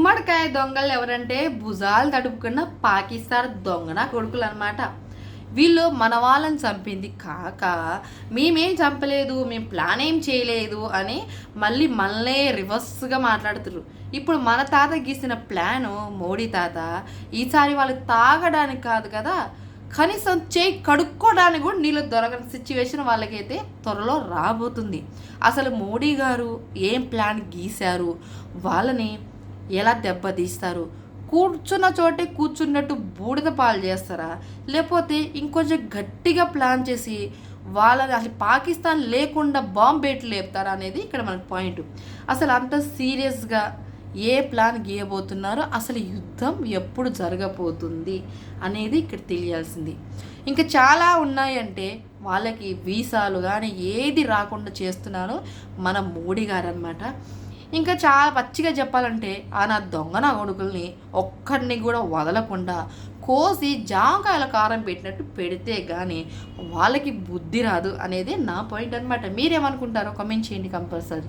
గుమ్మడికాయ దొంగలు ఎవరంటే భుజాలు తడుపుకున్న పాకిస్తాన్ దొంగన కొడుకులు అనమాట వీళ్ళు మన వాళ్ళని చంపింది కాక మేమేం చంపలేదు మేము ప్లాన్ ఏం చేయలేదు అని మళ్ళీ మనలే రివర్స్గా మాట్లాడుతున్నారు ఇప్పుడు మన తాత గీసిన ప్లాను మోడీ తాత ఈసారి వాళ్ళు తాగడానికి కాదు కదా కనీసం చేయి కడుక్కోవడానికి కూడా నీళ్ళు దొరకని సిచ్యువేషన్ వాళ్ళకైతే త్వరలో రాబోతుంది. అసలు మోడీ గారు ఏం ప్లాన్ గీశారు? వాళ్ళని ఎలా దెబ్బతీస్తారు? కూర్చున్న చోటే కూర్చున్నట్టు బూడిద పాలు చేస్తారా? లేకపోతే ఇంకొంచెం గట్టిగా ప్లాన్ చేసి వాళ్ళని అసలు పాకిస్తాన్ లేకుండా బాంబు లేపుతారా అనేది ఇక్కడ మనకు పాయింట్. అసలు అంత సీరియస్గా ఏ ప్లాన్ గీయబోతున్నారో అసలు యుద్ధం ఎప్పుడు జరగబోతుంది అనేది ఇక్కడ తెలియాల్సింది. ఇంకా చాలా ఉన్నాయంటే వాళ్ళకి వీసాలు కానీ ఏది రాకుండా చేస్తున్నారో మన మోడీ గారు అనమాట ఇంకా చాలా పచ్చిగా చెప్పాలంటే ఆ నా దొంగ నా కొడుకుల్ని ఒక్కడిని కూడా వదలకుండా కోసి జామకాయల కారం పెట్టినట్టు పెడితే కానీ వాళ్ళకి బుద్ధి రాదు అనేది నా పాయింట్ అనమాట మీరేమనుకుంటారో కమెంట్ చేయండి కంపల్సరీ.